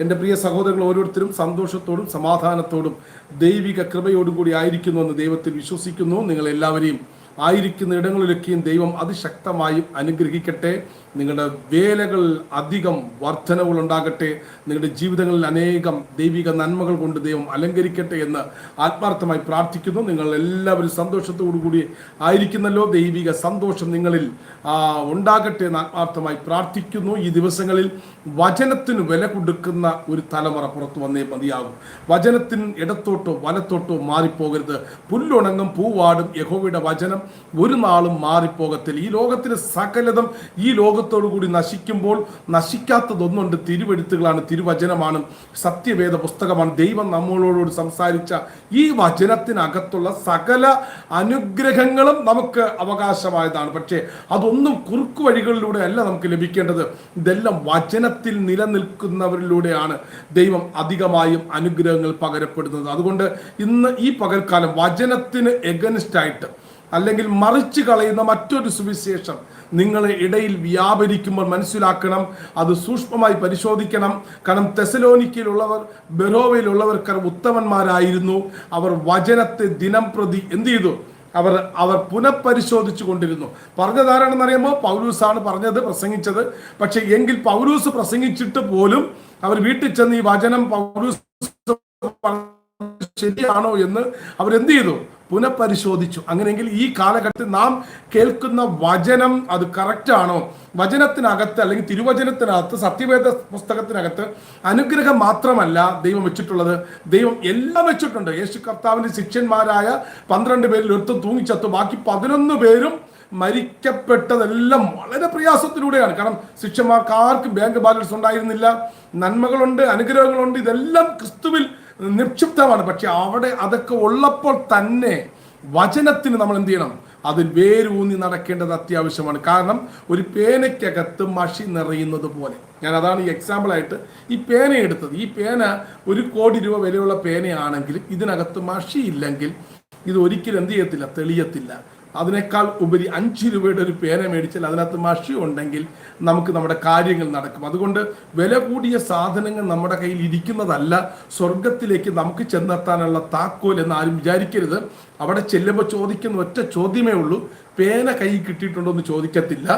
എന്റെ പ്രിയ സഹോദരങ്ങൾ ഓരോരുത്തരും സന്തോഷത്തോടും സമാധാനത്തോടും ദൈവിക കൃപയോടും കൂടി ആയിരിക്കുന്നുവെന്ന് ദൈവത്തിൽ വിശ്വസിക്കുന്നു. നിങ്ങൾ എല്ലാവരെയും ആയിരിക്കുന്ന ഇടങ്ങളിലൊക്കെയും ദൈവം അതിശക്തമായും അനുഗ്രഹിക്കട്ടെ. നിങ്ങളുടെ വേലകൾ അധികം വർധനവുകൾ ഉണ്ടാകട്ടെ നിങ്ങളുടെ ജീവിതങ്ങളിൽ അനേകം ദൈവിക നന്മകൾ കൊണ്ട് ദൈവം അലങ്കരിക്കട്ടെ എന്ന് ആത്മാർത്ഥമായി പ്രാർത്ഥിക്കുന്നു. നിങ്ങൾ എല്ലാവരും സന്തോഷത്തോടു കൂടി ആയിരിക്കുന്നല്ലോ. ദൈവിക സന്തോഷം നിങ്ങളിൽ ഉണ്ടാകട്ടെ എന്ന് ആത്മാർത്ഥമായി പ്രാർത്ഥിക്കുന്നു. ഈ ദിവസങ്ങളിൽ വചനത്തിന് വില കൊടുക്കുന്ന ഒരു തലമുറ പുറത്തു വന്നേ മതിയാകും. വചനത്തിന് ഇടത്തോട്ടോ വലത്തോട്ടോ മാറിപ്പോകരുത്. പുല്ലുണങ്ങും പൂവാടും യഹോവയുടെ വചനം ഒരു നാളും മാറിപ്പോകത്തില്ല. ഈ ലോകത്തിലെ സകലതും ഈ ലോകത്തോടു കൂടി നശിക്കുമ്പോൾ നശിക്കാത്തതൊന്നുണ്ട്. തിരുവെഴുത്തുകളാണ് തിരുവചനമാണ് സത്യവേദ പുസ്തകമാണ്. ദൈവം നമ്മളോട് സംസാരിച്ച ഈ വചനത്തിനകത്തുള്ള സകല അനുഗ്രഹങ്ങളും നമുക്ക് അവകാശമായതാണ്. പക്ഷേ അതൊന്നും കുറുക്കു വഴികളിലൂടെ അല്ല നമുക്ക് ലഭിക്കേണ്ടത്. ഇതെല്ലാം വചനത്തിൽ നിലനിൽക്കുന്നവരിലൂടെയാണ് ദൈവം അധികമായും അനുഗ്രഹങ്ങൾ പകരപ്പെടുന്നത്. അതുകൊണ്ട് ഇന്ന് ഈ പകൽക്കാലം വചനത്തിന് എഗനിസ്റ്റ് ആയിട്ട് അല്ലെങ്കിൽ മറിച്ച് കളയുന്ന മറ്റൊരു സുവിശേഷം നിങ്ങളെ ഇടയിൽ വ്യാപരിക്കുമ്പോൾ മനസ്സിലാക്കണം അത് സൂക്ഷ്മമായി പരിശോധിക്കണം. കാരണം തെസലോനിക്കയിലുള്ളവർ ബെറോവയിലുള്ളവർക്ക് ഉത്തമന്മാരായിരുന്നു. അവർ വചനത്തെ ദിനം പ്രതി എന്ത് ചെയ്തു? അവർ അവർ പുനഃപരിശോധിച്ചു കൊണ്ടിരുന്നു. പറഞ്ഞതാരാണെന്ന് അറിയുമ്പോൾ പൗലൂസാണ് പറഞ്ഞത് പ്രസംഗിച്ചത്. പക്ഷെ എങ്കിൽ പൗലൂസ് പ്രസംഗിച്ചിട്ട് പോലും അവർ വീട്ടിൽ ചെന്ന് ഈ വചനം പൗലൂസ് ശരിയാണോ എന്ന് അവർ എന്ത് ചെയ്തു? പുനഃപരിശോധിച്ചു. അങ്ങനെയെങ്കിൽ ഈ കാലഘട്ടത്തിൽ നാം കേൾക്കുന്ന വചനം അത് കറക്റ്റാണോ വചനത്തിനകത്ത് അല്ലെങ്കിൽ തിരുവചനത്തിനകത്ത് സത്യവേദ പുസ്തകത്തിനകത്ത് അനുഗ്രഹം മാത്രമല്ല ദൈവം വെച്ചിട്ടുള്ളത്. ദൈവം എല്ലാം വെച്ചിട്ടുണ്ട്. യേശു കർത്താവിന്റെ ശിഷ്യന്മാരായ പന്ത്രണ്ട് പേരിൽ ഒരുത്തും തൂങ്ങിച്ചത്തു. ബാക്കി പതിനൊന്ന് പേരും മരിക്കപ്പെട്ടതെല്ലാം വളരെ പ്രയാസത്തിലൂടെയാണ്. കാരണം ശിഷ്യന്മാർക്ക് ആർക്കും ബാങ്ക് ബാലൻസ് ഉണ്ടായിരുന്നില്ല. നന്മകളുണ്ട് അനുഗ്രഹങ്ങളുണ്ട്. ഇതെല്ലാം ക്രിസ്തുവിൽ നിക്ഷിപ്തമാണ്. പക്ഷെ അവിടെ അതൊക്കെ ഉള്ളപ്പോൾ തന്നെ വചനത്തിന് നമ്മൾ എന്ത് ചെയ്യണം? അതിൽ വേരൂന്നി നടക്കേണ്ടത് അത്യാവശ്യമാണ്. കാരണം ഒരു പേനയ്ക്കകത്ത് മഷി നിറയുന്നത് പോലെ. ഞാൻ അതാണ് ഈ എക്സാമ്പിളായിട്ട് ഈ പേന എടുത്തത്. ഈ പേന ഒരു കോടി രൂപ വിലയുള്ള പേനയാണെങ്കിൽ ഇതിനകത്ത് മഷി ഇല്ലെങ്കിൽ ഇത് ഒരിക്കലും എന്ത് ചെയ്യത്തില്ല തെളിയത്തില്ല. അതിനേക്കാൾ ഉപരി അഞ്ച് രൂപയുടെ ഒരു പേന മേടിച്ചാൽ അതിനകത്ത് മഷി ഉണ്ടെങ്കിൽ നമുക്ക് നമ്മുടെ കാര്യങ്ങൾ നടക്കും. അതുകൊണ്ട് വില കൂടിയ സാധനങ്ങൾ നമ്മുടെ കയ്യിൽ ഇരിക്കുന്നതല്ല സ്വർഗത്തിലേക്ക് നമുക്ക് ചെന്നെത്താനുള്ള താക്കോൽ എന്ന് ആരും വിചാരിക്കരുത്. അവിടെ ചെല്ലുമ്പോൾ ചോദിക്കുന്ന ഒറ്റ ചോദ്യമേ ഉള്ളൂ പേന കൈ കിട്ടിയിട്ടുണ്ടോ എന്ന് ചോദിക്കത്തില്ല.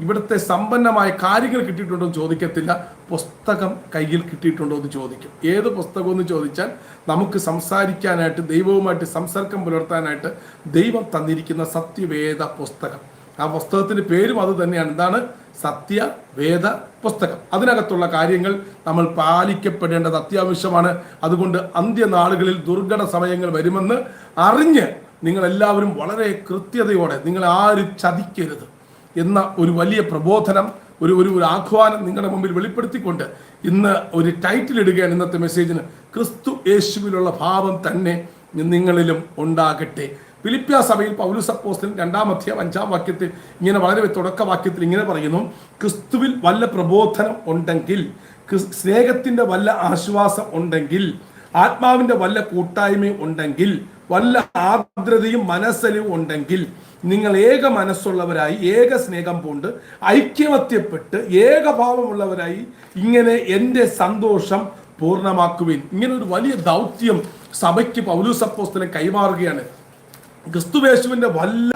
ഇവിടുത്തെ സമ്പന്നമായ കാര്യങ്ങൾ കിട്ടിയിട്ടുണ്ടോ എന്ന് ചോദിക്കത്തില്ല. പുസ്തകം കയ്യിൽ കിട്ടിയിട്ടുണ്ടോ എന്ന് ചോദിക്കും. ഏത് പുസ്തകം എന്ന് ചോദിച്ചാൽ നമുക്ക് സംസാരിക്കാനായിട്ട് ദൈവവുമായിട്ട് സംസർഗം പുലർത്താനായിട്ട് ദൈവം തന്നിരിക്കുന്ന സത്യവേദ പുസ്തകം. ആ പുസ്തകത്തിന്റെ പേരും അത് തന്നെയാണ്. എന്താണ്? സത്യവേദ പുസ്തകം. അതിനകത്തുള്ള കാര്യങ്ങൾ നമ്മൾ പാലിക്കപ്പെടേണ്ടത് അത്യാവശ്യമാണ്. അതുകൊണ്ട് അന്ത്യനാളുകളിൽ ദുർഘട സമയങ്ങൾ വരുമെന്ന് അറിഞ്ഞ് നിങ്ങൾ എല്ലാവരും വളരെ കൃത്യതയോടെ നിങ്ങൾ ആരും ചതിക്കരുത്. എന്ന ഒരു വലിയ പ്രബോധനം ഒരു ഒരു ഒരു ആഹ്വാനം നിങ്ങളുടെ മുമ്പിൽ വെളിപ്പെടുത്തിക്കൊണ്ട് ഇന്ന് ഒരു ടൈറ്റിൽ ഇടുകയാണ് ഇന്നത്തെ മെസ്സേജിന് ക്രിസ്തു യേശുവിലുള്ള ഭാവം തന്നെ നിങ്ങളിലും ഉണ്ടാകട്ടെ. ഫിലിപ്പിയ സഭയിൽ പൗലുസ് അപ്പോസ്തലൻ രണ്ടാം അധ്യായം അഞ്ചാം വാക്യത്തിൽ ഇങ്ങനെ വളരെ തുടക്കവാക്യത്തിൽ ഇങ്ങനെ പറയുന്നു. ക്രിസ്തുവിൽ വല്ല പ്രബോധനം ഉണ്ടെങ്കിൽ സ്നേഹത്തിന്റെ വല്ല ആശ്വാസം ഉണ്ടെങ്കിൽ ആത്മാവിന്റെ വല്ല കൂട്ടായ്മയും ഉണ്ടെങ്കിൽ വല്ല ആർദ്രതയും മനസ്സലും ഉണ്ടെങ്കിൽ നിങ്ങൾ ഏക മനസ്സുള്ളവരായി ഏക സ്നേഹം പൂണ്ട് ഐക്യമത്യപ്പെട്ട് ഏകഭാവമുള്ളവരായി ഇങ്ങനെ എന്റെ സന്തോഷം പൂർണമാക്കുവിൻ. ഇങ്ങനെ ഒരു വലിയ ദൗത്യം സഭയ്ക്ക് പൗലൂസപ്പോസ്തലൻ കൈമാറുകയാണ്. ക്രിസ്തുവേശുവിന്റെ വല്ല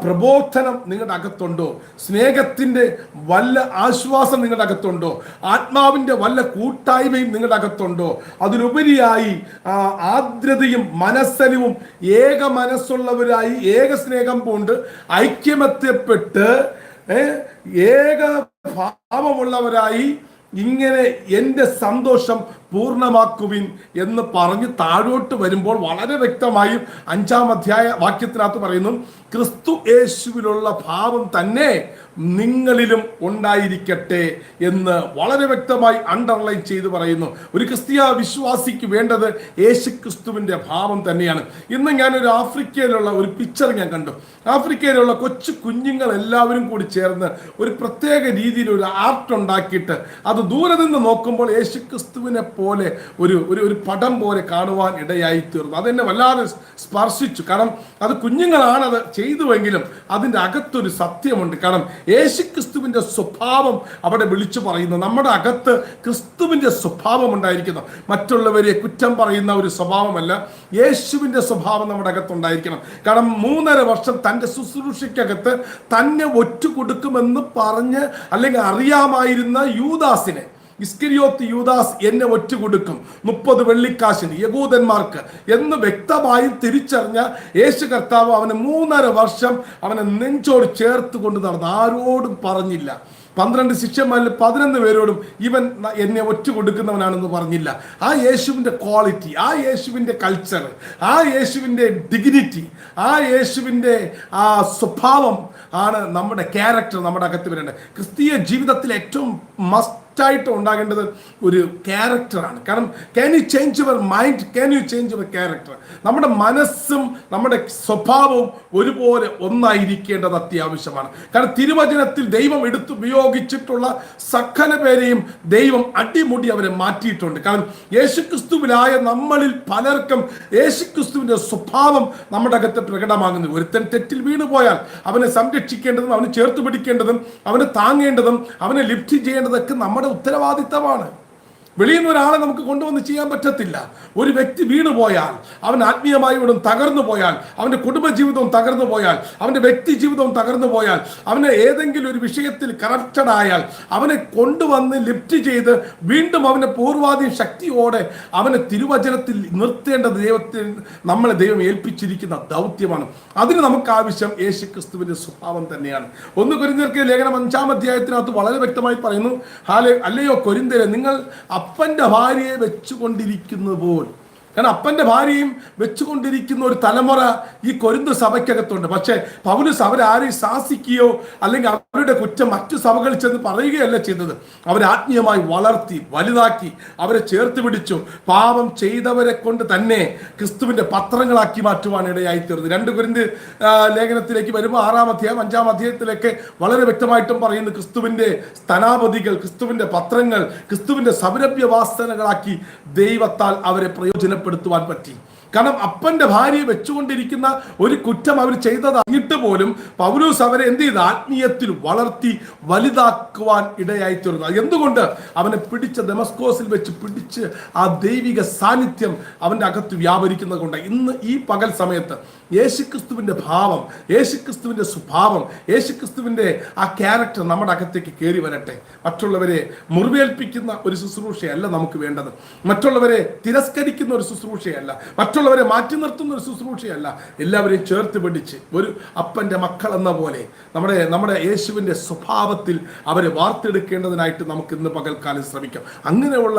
പ്രബോധനം നിങ്ങളുടെ അകത്തുണ്ടോ? സ്നേഹത്തിന്റെ വല്ല ആശ്വാസം നിങ്ങളുടെ അകത്തുണ്ടോ? ആത്മാവിന്റെ വല്ല കൂട്ടായ്മയും നിങ്ങളുടെ അകത്തുണ്ടോ? അതിനുപരിയായി ആ, ആർദ്രതയും മനസ്സലിവും ഏക മനസ്സുള്ളവരായി ഏക സ്നേഹം പോണ്ട് ഐക്യമത്യപ്പെട്ട് ഏക ഭാവമുള്ളവരായി ഇങ്ങനെ എന്റെ സന്തോഷം പൂർണമാക്കുവിൻ എന്ന് പറഞ്ഞ് താഴോട്ട് വരുമ്പോൾ വളരെ വ്യക്തമായും അഞ്ചാം അധ്യായ വാക്യത്തിനകത്ത് പറയുന്നു ക്രിസ്തു യേശുവിലുള്ള ഭാവം തന്നെ നിങ്ങളിലും ഉണ്ടായിരിക്കട്ടെ എന്ന് വളരെ വ്യക്തമായി അണ്ടർലൈൻ ചെയ്ത് പറയുന്നു. ഒരു ക്രിസ്തീയ വിശ്വാസിക്ക് വേണ്ടത് യേശു ക്രിസ്തുവിന്റെ ഭാവം തന്നെയാണ്. ഇന്ന് ഞാനൊരു ആഫ്രിക്കയിലുള്ള ഒരു പിക്ചർ ഞാൻ കണ്ടു. ആഫ്രിക്കയിലുള്ള കൊച്ചു കുഞ്ഞുങ്ങൾ എല്ലാവരും കൂടി ചേർന്ന് ഒരു പ്രത്യേക രീതിയിൽ ഒരു ആർട്ട് ഉണ്ടാക്കിയിട്ട് അത് ദൂരെ നിന്ന് നോക്കുമ്പോൾ യേശു ക്രിസ്തുവിനെ പോലെ ഒരു ഒരു ഒരു പടം പോലെ കാണുവാൻ ഇടയായി തീർന്നു അതെന്നെ വല്ലാതെ സ്പർശിച്ചു. കാരണം അത് കുഞ്ഞുങ്ങളാണ് അത് ചെയ്തുവെങ്കിലും അതിന്റെ അകത്തൊരു സത്യമുണ്ട്. കാരണം യേശു ക്രിസ്തുവിന്റെ സ്വഭാവം അവിടെ വിളിച്ചു പറയുന്നു. നമ്മുടെ അകത്ത് ക്രിസ്തുവിന്റെ സ്വഭാവം ഉണ്ടായിരിക്കുന്നു. മറ്റുള്ളവരെ കുറ്റം പറയുന്ന ഒരു സ്വഭാവമല്ല യേശുവിന്റെ സ്വഭാവം നമ്മുടെ അകത്തുണ്ടായിരിക്കണം. കാരണം മൂന്നര വർഷം തന്റെ ശുശ്രൂഷയ്ക്കകത്ത് തന്നെ ഒറ്റ കൊടുക്കുമെന്ന് പറഞ്ഞ് അല്ലെങ്കിൽ അറിയാമായിരുന്ന യൂദാസിനെ ഇസ്കരിയോത്ത് യൂദാസ് എന്നെ ഒറ്റ കൊടുക്കും മുപ്പത് വെള്ളിക്കാശിന് യകൂദന്മാർക്ക് എന്ന് വ്യക്തമായി തിരിച്ചറിഞ്ഞ യേശു കർത്താവ് അവന് മൂന്നര വർഷം അവനെ നെഞ്ചോട് ചേർത്ത് കൊണ്ട് നടന്നു ആരോടും പറഞ്ഞില്ല. പന്ത്രണ്ട് ശിഷ്യന്മാരിൽ പതിനൊന്ന് പേരോടും ഇവൻ എന്നെ ഒറ്റ കൊടുക്കുന്നവനാണെന്ന് പറഞ്ഞില്ല. ആ യേശുവിന്റെ ക്വാളിറ്റി ആ യേശുവിന്റെ കൾച്ചർ ആ യേശുവിന്റെ ഡിഗ്നിറ്റി ആ യേശുവിന്റെ ആ സ്വഭാവം ആണ് നമ്മുടെ ക്യാരക്ടർ നമ്മുടെ അകത്ത് വരേണ്ടത് ക്രിസ്തീയ ജീവിതത്തിൽ ഏറ്റവും മസ്റ്റായിട്ട് ഉണ്ടാകേണ്ടത് ഒരു ക്യാരക്ടറാണ് കാരണം can you change your mind can you change your character നമ്മുടെ മനസ്സും നമ്മുടെ സ്വഭാവവും ഒരുപോലെ ഒന്നായിരിക്കേണ്ടത് അത്യാവശ്യമാണ്. കാരണം തിരുവചനത്തിൽ ദൈവം എടുത്ത് ഉപയോഗിച്ചിട്ടുള്ള സകല പേരെയും ദൈവം അടിമുടി അവരെ മാറ്റിയിട്ടുണ്ട്. കാരണം യേശുക്രിസ്തുവിലായ നമ്മളിൽ പലർക്കും യേശുക്രിസ്തുവിന്റെ സ്വഭാവം നമ്മുടെ അകത്ത് പ്രകടമാകുന്നു. ഒരുത്തൻ തെറ്റിൽ വീണുപോയാൽ അവനെ സംരക്ഷിക്കേണ്ടതും അവനെ ചേർത്ത് പിടിക്കേണ്ടതും അവനെ താങ്ങേണ്ടതും അവനെ ലിഫ്റ്റ് ചെയ്യേണ്ടതൊക്കെ നമ്മുടെ ഉത്തരവാദിത്തമാണ്. വെളിയിൽ നിന്ന് ഒരാളെ നമുക്ക് കൊണ്ടുവന്ന് ചെയ്യാൻ പറ്റത്തില്ല. ഒരു വ്യക്തി വീണു പോയാൽ അവൻ ആത്മീയമായി ഇവിടെ തകർന്നു പോയാൽ അവന്റെ കുടുംബജീവിതവും തകർന്നു പോയാൽ അവന്റെ വ്യക്തി ജീവിതവും തകർന്നു പോയാൽ അവന് ഏതെങ്കിലും ഒരു വിഷയത്തിൽ കറപ്റ്റഡ് ആയാൽ അവനെ കൊണ്ടുവന്ന് ലിഫ്റ്റ് ചെയ്ത് വീണ്ടും അവനെ പൂർവാധി ശക്തിയോടെ അവനെ തിരുവചനത്തിൽ നിർത്തേണ്ട ദൈവത്തിൽ നമ്മളെ ദൈവം ഏൽപ്പിച്ചിരിക്കുന്ന ദൗത്യമാണ്. അതിന് നമുക്ക് ആവശ്യം യേശു ക്രിസ്തുവിന്റെ സ്വഭാവം തന്നെയാണ്. ഒന്ന് കൊരിന്തർക്ക് ലേഖനം അഞ്ചാം അധ്യായത്തിനകത്ത് വളരെ വ്യക്തമായി പറയുന്നു ഹാലെ അല്ലയോ കൊരിന്തരെ നിങ്ങൾ അപ്പന്റെ ഭാര്യയെ വെച്ചുകൊണ്ടിരിക്കുന്നത് പോൽ കാരണം അപ്പന്റെ ഭാര്യയും വെച്ചുകൊണ്ടിരിക്കുന്ന ഒരു തലമുറ ഈ കൊരിന്ത് സഭയ്ക്കകത്തുണ്ട്. പക്ഷേ പൗലുസ് അവരാരെയും ശാസിക്കുകയോ അല്ലെങ്കിൽ അവരുടെ കുറ്റം മറ്റു സഭകളിൽ ചെന്ന് പറയുകയല്ല ചെയ്തത്. അവരെ ആത്മീയമായി വളർത്തി വലുതാക്കി അവരെ ചേർത്ത് പിടിച്ചു. പാപം ചെയ്തവരെ കൊണ്ട് തന്നെ ക്രിസ്തുവിന്റെ പത്രങ്ങളാക്കി മാറ്റുവാൻ ഇടയായി തീർന്നു രണ്ട് കുരിന്ത് ലേഖനത്തിലേക്ക് വരുമ്പോൾ ആറാം അധ്യായം അഞ്ചാം അധ്യായത്തിലൊക്കെ വളരെ വ്യക്തമായിട്ടും പറയുന്നു ക്രിസ്തുവിന്റെ സ്ഥാനാപതികൾ ക്രിസ്തുവിന്റെ പത്രങ്ങൾ ക്രിസ്തുവിന്റെ സൗരഭ്യവാസനകളാക്കി ദൈവത്താൽ അവരെ പ്രയോജനപ്പെടുത്തുവാൻ പറ്റി. കാരണം അപ്പന്റെ ഭാര്യയെ വെച്ചുകൊണ്ടിരിക്കുന്ന ഒരു കുറ്റം അവർ ചെയ്തത് അറിഞ്ഞിട്ട് പോലും പൗലൂസ് അവരെ എന്ത് ചെയ്ത്? ആത്മീയത്തിൽ വളർത്തി വലുതാക്കുവാൻ ഇടയായി തീർന്നു. എന്തുകൊണ്ട്? അവനെ പിടിച്ച ഡെമസ്കോസിൽ വെച്ച് പിടിച്ച് ആ ദൈവിക സാന്നിധ്യം അവന്റെ അകത്ത് വ്യാപരിക്കുന്നത് കൊണ്ട്. ഇന്ന് ഈ പകൽ സമയത്ത് യേശുക്രിസ്തുവിന്റെ ഭാവം യേശുക്രിസ്തുവിന്റെ സ്വഭാവം യേശുക്രിസ്തുവിന്റെ ആ ക്യാരക്ടർ നമ്മുടെ അകത്തേക്ക് കയറി വരട്ടെ. മറ്റുള്ളവരെ മുറിവേൽപ്പിക്കുന്ന ഒരു ശുശ്രൂഷയല്ല നമുക്ക് വേണ്ടത്. മറ്റുള്ളവരെ തിരസ്കരിക്കുന്ന ഒരു ശുശ്രൂഷയല്ല. മറ്റുള്ളവരെ മാറ്റി നിർത്തുന്ന ഒരു ശുശ്രൂഷയല്ല. എല്ലാവരെയും ചേർത്ത് പിടിച്ച് ഒരു അപ്പന്റെ മക്കൾ എന്ന പോലെ നമ്മുടെ നമ്മുടെ യേശുവിന്റെ സ്വഭാവത്തിൽ അവരെ വാർത്തെടുക്കേണ്ടതിനായിട്ട് നമുക്ക് ഇന്ന് പകൽക്കാലം ശ്രമിക്കാം. അങ്ങനെയുള്ള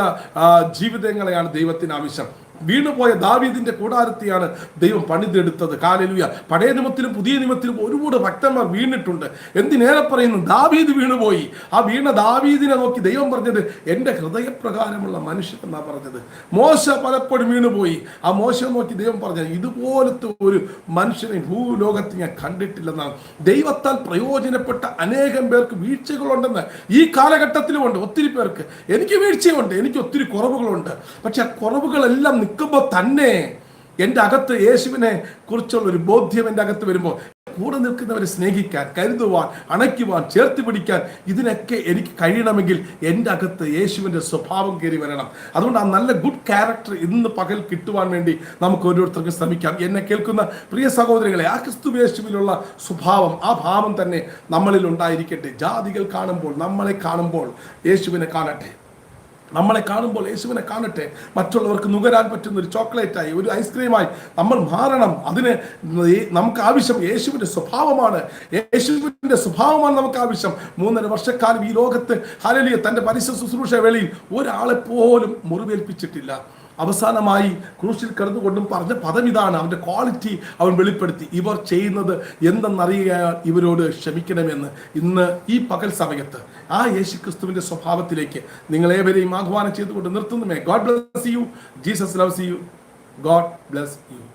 ജീവിതങ്ങളെയാണ് ദൈവത്തിന് ആവശ്യം. വീണുപോയ ദാവീദിന്റെ കൂടാരത്തെയാണ് ദൈവം പണിതെടുത്തത്. കാലലുയ പഴയ നിയമത്തിലും പുതിയ നിയമത്തിലും ഒരുപാട് ഭക്തന്മാർ വീണിട്ടുണ്ട്. എന്തിനേറെ പറയുന്നു? ദാവീദ് വീണുപോയി. ആ വീണ ദാവീദിനെ നോക്കി ദൈവം പറഞ്ഞത് എന്റെ ഹൃദയപ്രകാരമുള്ള മനുഷ്യൻ എന്നാ പറഞ്ഞത്. മോശ പലപ്പോഴും വീണുപോയി. ആ മോശ നോക്കി ദൈവം പറഞ്ഞത് ഇതുപോലത്തെ ഒരു മനുഷ്യനെ ഭൂലോകത്ത് ഞാൻ കണ്ടിട്ടില്ലെന്നാണ്. ദൈവത്താൽ പ്രയോജനപ്പെട്ട അനേകം പേർക്ക് വീഴ്ചകളുണ്ടെന്ന് ഈ കാലഘട്ടത്തിലുമുണ്ട് ഒത്തിരി പേർക്ക്. എനിക്ക് വീഴ്ചയുണ്ട് എനിക്ക് ഒത്തിരി കുറവുകളുണ്ട്. പക്ഷെ ആ കുറവുകളെല്ലാം നിൽക്കുമ്പോൾ തന്നെ എന്റെ അകത്ത് യേശുവിനെ കുറിച്ചുള്ള ഒരു ബോധ്യം എന്റെ അകത്ത് വരുമ്പോൾ കൂടെ നിൽക്കുന്നവരെ സ്നേഹിക്കാൻ കരുതുവാൻ അണയ്ക്കുവാൻ ചേർത്ത് പിടിക്കാൻ ഇതിനൊക്കെ എനിക്ക് കഴിയണമെങ്കിൽ എന്റെ അകത്ത് യേശുവിന്റെ സ്വഭാവം കയറി വരണം. അതുകൊണ്ട് ആ നല്ല ഗുഡ് ക്യാരക്ടർ ഇന്ന് പകൽ കിട്ടുവാൻ വേണ്ടി നമുക്ക് ഓരോരുത്തർക്കും ശ്രമിക്കാം. എന്നെ കേൾക്കുന്ന പ്രിയ സഹോദരങ്ങളെ ആ ക്രിസ്തു യേശുവിലുള്ള സ്വഭാവം ആ ഭാവം തന്നെ നമ്മളിൽ ഉണ്ടായിരിക്കട്ടെ. ജാതികൾ കാണുമ്പോൾ നമ്മളെ കാണുമ്പോൾ യേശുവിനെ കാണട്ടെ. നമ്മളെ കാണുമ്പോൾ യേശുവിനെ കാണട്ടെ. മറ്റുള്ളവർക്ക് നുകരാൻ പറ്റുന്ന ഒരു ചോക്ലേറ്റായി ഒരു ഐസ്ക്രീമായി നമ്മൾ മാറണം. അതിന് നമുക്ക് ആവശ്യം യേശുവിന്റെ സ്വഭാവമാണ്. യേശുവിന്റെ സ്വഭാവമാണ് നമുക്ക് ആവശ്യം. മൂന്നര വർഷക്കാലം ഈ ലോകത്ത് ഹലലിയ തന്റെ പരിശുദ്ധ ശുശ്രൂഷ വേളയിൽ ഒരാളെ പോലും മുറിവേൽപ്പിച്ചിട്ടില്ല. അവസാനമായി ക്രൂശിൽ കിടന്നുകൊണ്ടും പറഞ്ഞ പദം ഇതാണ് അവന്റെ ക്വാളിറ്റി അവൻ വെളിപ്പെടുത്തി. ഇവർ ചെയ്യുന്നത് എന്തെന്നറിയുക ഇവരോട് ക്ഷമിക്കണമെന്ന്. ഇന്ന് ഈ പകൽ സമയത്ത് ആ യേശുക്രിസ്തുവിന്റെ സ്വഭാവത്തിലേക്ക് നിങ്ങളേവരെയും ആഹ്വാനം ചെയ്തുകൊണ്ട് നിർത്തുന്നുമേ God bless you Jesus loves you God bless you